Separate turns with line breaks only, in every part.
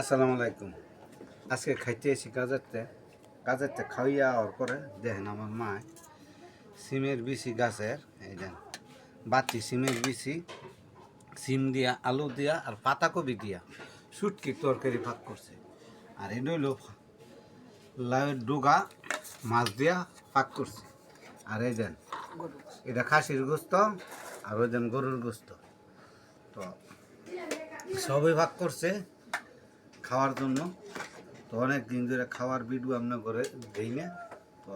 আসসালামু আলাইকুম। আজকে খাইতে এসি কাজেরতে কাজেরতে খাইয়া হওয়ার পরে দেখেন আমার মা সিমের বিচি গাছের, এই দেন, বাতি সিমের বিচি, সিম দিয়া, আলু দিয়া আর পাতাকপি দিয়া শুটকি তরকারি ভাগ করছে। আর এটা হইল লাউয়ের ডুগা, মাছ দিয়া পাক করছে। আর এই দেন, এটা খাসির গোস্ত আর ওই দেন গরুর গোস্ত। তো সবই ভাগ করছে। খাওয়ার জন্য। তো অনেক দিন ধরে খাওয়ার ভিডিও আমরা করে দিই না। তো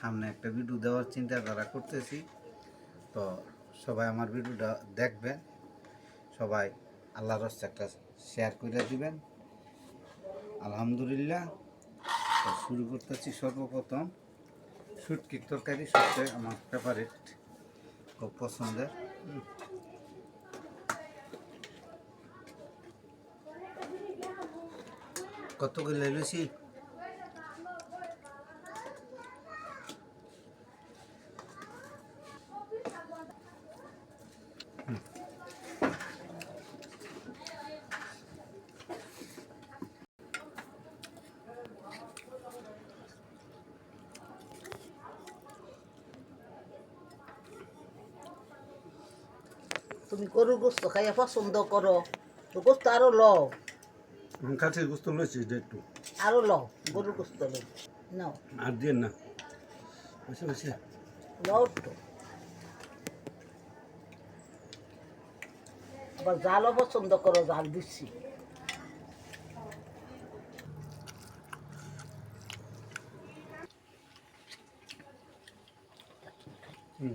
সামনে একটা ভিডিও দেওয়ার চিন্তা চিন্তাধারা করতেছি। তো, সবাই আমার ভিডিওটা দেখবেন সবাই আল্লাহর রাস্তা একটা শেয়ার করে দিবেন। আলহামদুলিল্লাহ। তো, শুরু করতেছি সর্বপ্রথম। শুটকির তরকারি সবচেয়ে আমার ফেভারিট খুব পছন্দের। কত করে লুচি
তুমি গরুর গোস্ত খাইয়া পছন্দ করো। তো গোস্ত আরও লও।
কাছের গোস্ত লুচি একটু।
আরও লও গরুর গোস্ত লও। নাও।
আর দিয়ে না। বসে বসে
লও তো আবার জালও পছন্দ করো জাল দিচ্ছি।
হুম।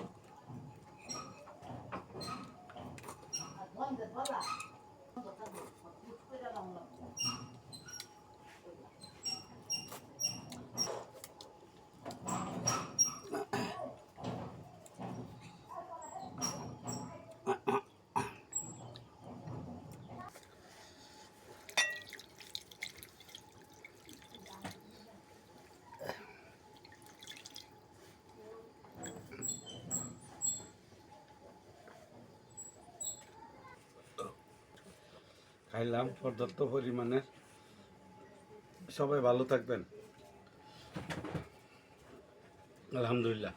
না
খাইলাম পর্যাপ্ত পরিমাণের সবাই ভালো থাকবেন। আলহামদুলিল্লাহ।